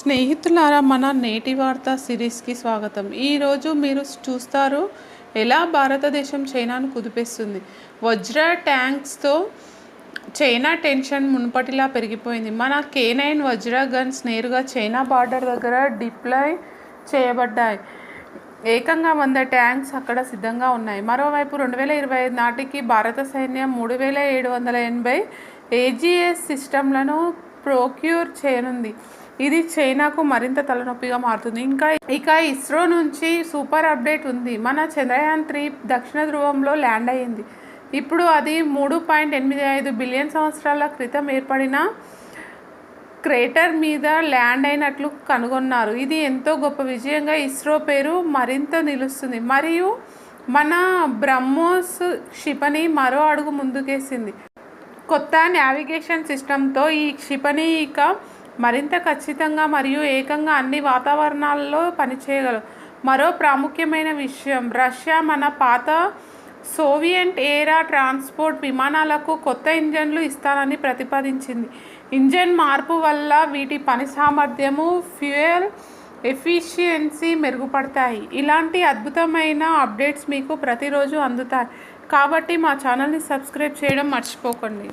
స్నేహితులారా మన నేటి వార్త సిరీస్కి స్వాగతం. ఈరోజు మీరు చూస్తారు ఎలా భారతదేశం చైనాను కుదిపేస్తుంది. వజ్ర ట్యాంక్స్తో చైనా టెన్షన్ మునుపటిలా పెరిగిపోయింది. మన కే నైన్ వజ్ర గన్స్ నేరుగా చైనా బార్డర్ దగ్గర డిప్లాయ్ చేయబడ్డాయి. ఏకంగా వంద ట్యాంక్స్ అక్కడ సిద్ధంగా ఉన్నాయి. మరోవైపు రెండు వేల ఇరవై ఐదు నాటికి భారత సైన్యం మూడు వేల ఏడు వందల ఎనభై ఏజీఎస్ సిస్టమ్లను ప్రోక్యూర్ చేయనుంది. ఇది చైనాకు మరింత తలనొప్పిగా మారుతుంది. ఇంకా ఇక ఇస్రో నుంచి సూపర్ అప్డేట్ ఉంది. మన చంద్రయాన్ త్రీ దక్షిణ ధ్రువంలో ల్యాండ్ అయ్యింది. ఇప్పుడు అది మూడు పాయింట్ ఎనిమిది ఐదు బిలియన్ సంవత్సరాల క్రితం ఏర్పడిన క్రేటర్ మీద ల్యాండ్ అయినట్లు కనుగొన్నారు. ఇది ఎంతో గొప్ప విజయంగా ఇస్రో పేరు మరింత నిలుస్తుంది. మరియు మన బ్రహ్మోస్ క్షిపణి మరో అడుగు ముందుకేసింది. కొత్త నావిగేషన్ సిస్టంతో ఈ క్షిపణి ఇక మరింత ఖచ్చితంగా మరియు ఏకంగా అన్ని వాతావరణాల్లో పనిచేయగలవు. మరో ప్రాముఖ్యమైన విషయం రష్యా మన పాత సోవియట్ ఏరా ట్రాన్స్పోర్ట్ విమానాలకు కొత్త ఇంజన్లు ఇస్తానని ప్రతిపాదించింది. ఇంజన్ మార్పు వల్ల వీటి పని సామర్థ్యము ఫ్యూయల్ ఎఫిషియన్సీ మెరుగుపడతాయి. ఇలాంటి అద్భుతమైన అప్డేట్స్ మీకు ప్రతిరోజు అందుతాయి. కాబట్టి మా ఛానల్ని సబ్స్క్రైబ్ చేయడం మర్చిపోకండి.